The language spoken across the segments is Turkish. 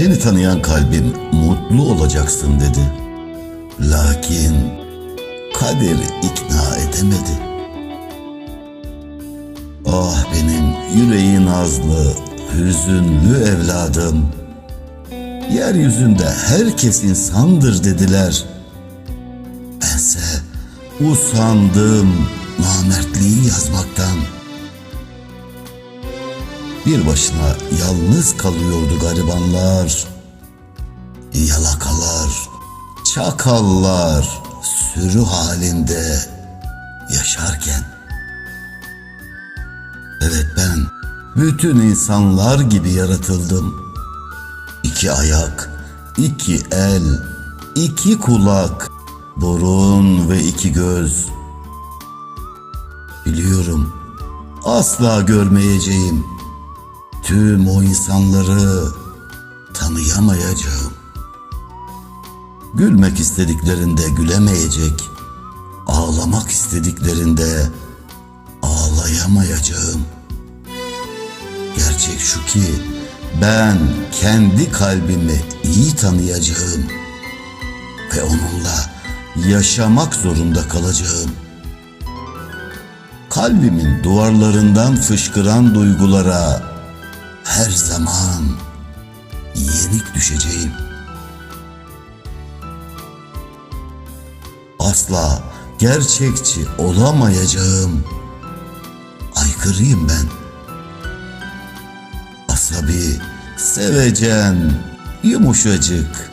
Beni tanıyan kalbim mutlu olacaksın dedi. Lakin kaderi ikna edemedi. Ah benim yüreği nazlı, hüzünlü evladım. Yeryüzünde herkes insandır dediler. Bense usandım namertliği yazmaktan. Bir başına yalnız kalıyordu garibanlar. Yalakalar, çakallar sürü halinde yaşarken. Evet ben bütün insanlar gibi yaratıldım. İki ayak, iki el, iki kulak, burun ve iki göz. Biliyorum asla görmeyeceğim. Tüm o insanları tanıyamayacağım. Gülmek istediklerinde gülemeyecek, ağlamak istediklerinde ağlayamayacağım. Gerçek şu ki ben kendi kalbimi iyi tanıyacağım ve onunla yaşamak zorunda kalacağım. Kalbimin duvarlarından fışkıran duygulara her zaman yenik düşeceğim. Asla gerçekçi olamayacağım. Aykırıyım ben. Asabi, sevecen, yumuşacık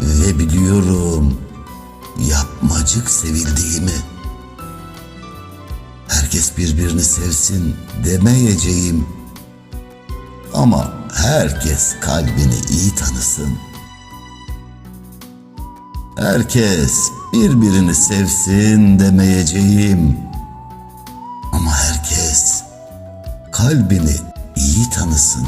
ve biliyorum yapmacık sevildiğimi. Herkes birbirini sevsin demeyeceğim. Ama herkes kalbini iyi tanısın. Herkes birbirini sevsin demeyeceğim. Ama herkes kalbini iyi tanısın.